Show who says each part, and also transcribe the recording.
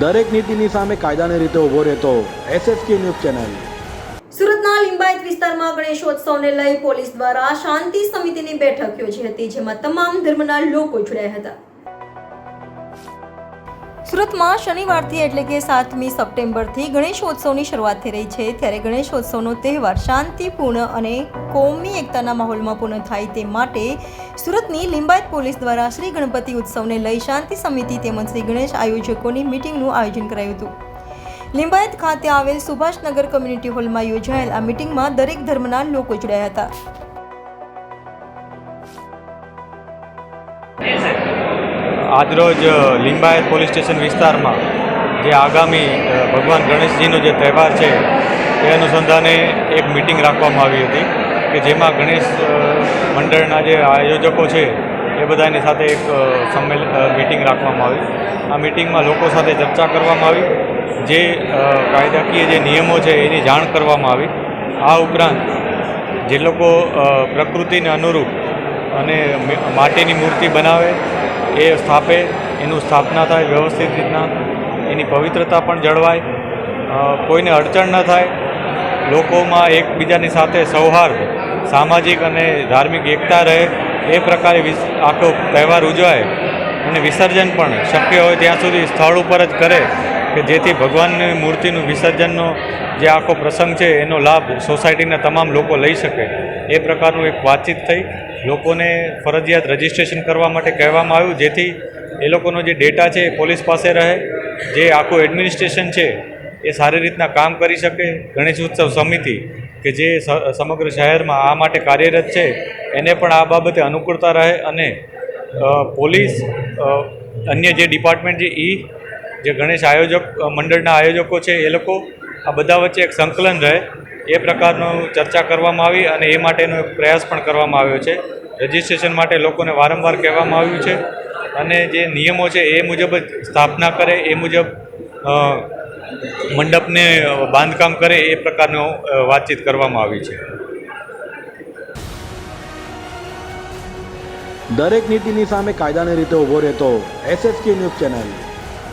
Speaker 1: દરેક નીતિની સામે કાયદાની રીતે ઊભો રહેતો એસએસકે ન્યૂઝ ચેનલ.
Speaker 2: સુરતના લિંબાયત વિસ્તારમાં ગણેશોત્સવને લઈ પોલીસ દ્વારા શાંતિ સમિતિની બેઠક યોજી હતી, જેમાં તમામ ધર્મના લોકો જોડાયા હતા. સુરતમાં શનિવારથી એટલે કે સાતમી સપ્ટેમ્બરથી ગણેશોત્સવની શરૂઆત થઈ રહી છે. ત્યારે ગણેશોત્સવનો તહેવાર શાંતિપૂર્ણ અને કોમી એકતાના માહોલમાં પૂર્ણ થાય તે માટે સુરતની લિંબાયત પોલીસ દ્વારા શ્રી ગણપતિ ઉત્સવને લઈ શાંતિ સમિતિ તેમજ શ્રી ગણેશ આયોજકોની મિટિંગનું આયોજન કરાયું હતું. લિંબાયત ખાતે આવેલ સુભાષનગર કમ્યુનિટી હોલમાં યોજાયેલ આ મિટિંગમાં દરેક ધર્મના લોકો જોડાયા હતા.
Speaker 3: આજરોજ લિંબાયત પોલીસ સ્ટેશન વિસ્તારમાં જે આગામી ભગવાન ગણેશજીનો જે તહેવાર છે તે અનુસંધાને એક મિટિંગ રાખવામાં આવી હતી કે જેમાં ગણેશ મંડળના જે આયોજકો છે, એ બધાની સાથે એક સંમેલ મિટિંગ રાખવામાં આવી. આ મિટિંગમાં લોકો સાથે ચર્ચા કરવામાં આવી. જે કાયદાકીય જે નિયમો છે, એની જાણ કરવામાં આવી. આ ઉપરાંત જે લોકો પ્રકૃતિને અનુરૂપ અને માટીની મૂર્તિ બનાવે એ સ્થાપે, એનું સ્થાપના થાય, વ્યવસ્થિત રીતના એની પવિત્રતા પણ જળવાય. કોઈને અડચણ ન થાય. લોકોમાં એકબીજાની સાથે સૌહાર્દ, સામાજિક અને ધાર્મિક એકતા રહે. એ પ્રકારે આખો તહેવાર ઉજવાય અને વિસર્જન પણ શક્ય હોય ત્યાં સુધી સ્થળ ઉપર જ કરે. કે જેથી ભગવાનની મૂર્તિનું વિસર્જનનો જે આખો પ્રસંગ છે, એનો લાભ સોસાયટીના તમામ લોકો લઈ શકે. એ પ્રકારનું એક વાતચીત થઈ. લોકોને ફરજિયાત રજિસ્ટ્રેશન કરવા માટે કહેવામાં આવ્યું, જેથી એ લોકોનો જે ડેટા છે એ પોલીસ પાસે રહે. જે આખું એડમિનિસ્ટ્રેશન છે, એ સારી રીતના કામ કરી શકે. ગણેશ ઉત્સવ સમિતિ, કે જે સમગ્ર શહેરમાં આ માટે કાર્યરત છે, એને પણ આ બાબતે અનુકૂળતા રહે અને પોલીસ અન્ય જે ડિપાર્ટમેન્ટ છે એ જે ગણેશ આયોજક મંડળના આયોજકો છે, એ લોકો આ બધા વચ્ચે એક સંકલન રહે. એ પ્રકારનો ચર્ચા કરવામાં આવી અને એ માટેનો એક પ્રયાસ પણ કરવામાં આવ્યો છે. રજિસ્ટ્રેશન માટે લોકોને વારંવાર કહેવામાં આવ્યું છે અને જે નિયમો છે એ મુજબ જ સ્થાપના કરે, એ મુજબ મંડપને બાંધકામ કરે, એ પ્રકારનો વાતચીત કરવામાં આવી છે.
Speaker 1: દરેક નીતિની સામે કાયદાની રીતે ઊભો રહેતો એસએસકે ન્યૂઝ ચેનલ